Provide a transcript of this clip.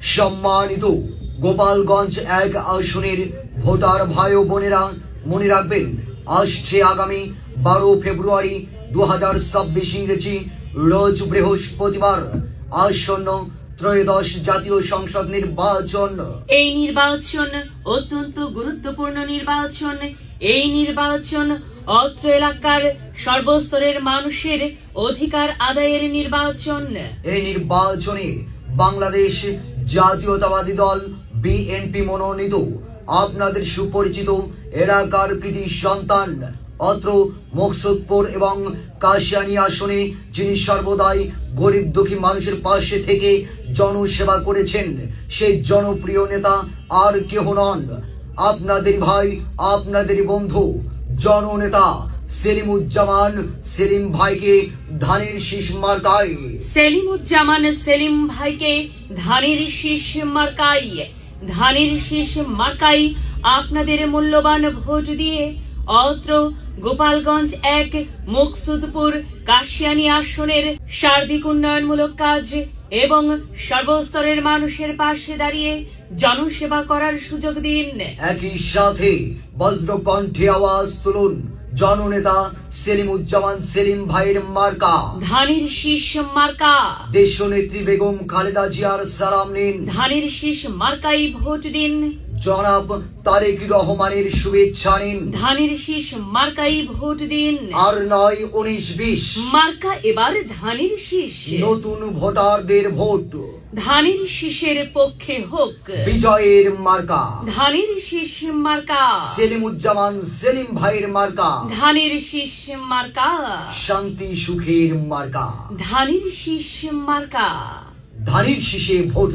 সম্মানিত গোপালগঞ্জ এক আসনের ভোটার ভাই ও বোনেরা মনে রাখবেন আসছে আগামী বারো ফেব্রুয়ারি দু হাজার ছাব্বিশ ইংরেজি রোজ বৃহস্পতিবার আসন্ন ত্রয়োদশ জাতীয় সংসদ নির্বাচন। এই নির্বাচন অত্যন্ত গুরুত্বপূর্ণ নির্বাচন। এই নির্বাচন অত্র এলাকার সর্বস্তরের মানুষের অধিকার আদায়ের নির্বাচন। এই নির্বাচনে বাংলাদেশ জাতীয়তাবাদী দল বিএনপি মনোনীত। আপনাদের সুপরিচিত এলাকার কৃতি সন্তান, অত্র মকসুদপুর এবং কাশিয়ানি আসনে যিনি সর্বদাই গরিব দুঃখী মানুষের পাশে থেকে জনসেবা করেছেন সেই জনপ্রিয় নেতা আর কেহ নন। আপনাদের ভাই, আপনাদের বন্ধু, জননেতা সেলিমুজ্জামান সেলিম ভাইকে ধানের শীষ মার্কায়। সেলিমুজ্জামান সেলিম ভাইকে ধানের শীষ মার্কাই ধানের শীষ মার্কাই আপনাদের মূল্যবান ভোট দিয়ে অত্র গোপালগঞ্জ এক মুকসুদপুর কাশিয়ানি আসনের সার্বিক উন্নয়নমূলক কাজ এবং সর্বস্তরের মানুষের পাশে দাঁড়িয়ে জনসেবা করার সুযোগ দিন। একই সাথে বজ্রকণ্ঠে আওয়াজ তুলুন। জননেতা সেলিমুজ্জামান সেলিম ভাইয়ের মার্কা। ধানের শীষ মার্কা। দেশনেত্রী বেগম খালেদা জিয়ার সালাম নিন। ধানের শীষ মার্কাই ভোট দিন। জনাব তারেক রহমানের শুভেচ্ছা নিন। ধানের শীষ মার্কাই ভোট দিন। আর নয় উনিশ বিশ। মার্কা এবার ধানের শীষ। নতুন ভোটারদের ভোট। ধানের শীষের পক্ষে হোক। বিজয়ের মার্কা। ধানের শীষ মার্কা। সেলিমুজ্জামান সেলিম ভাইয়ের মার্কা। ধানের শীষ মার্কা। শান্তি সুখের মার্কা। ধানের শীষ মার্কা। ধানের শীষে ভোট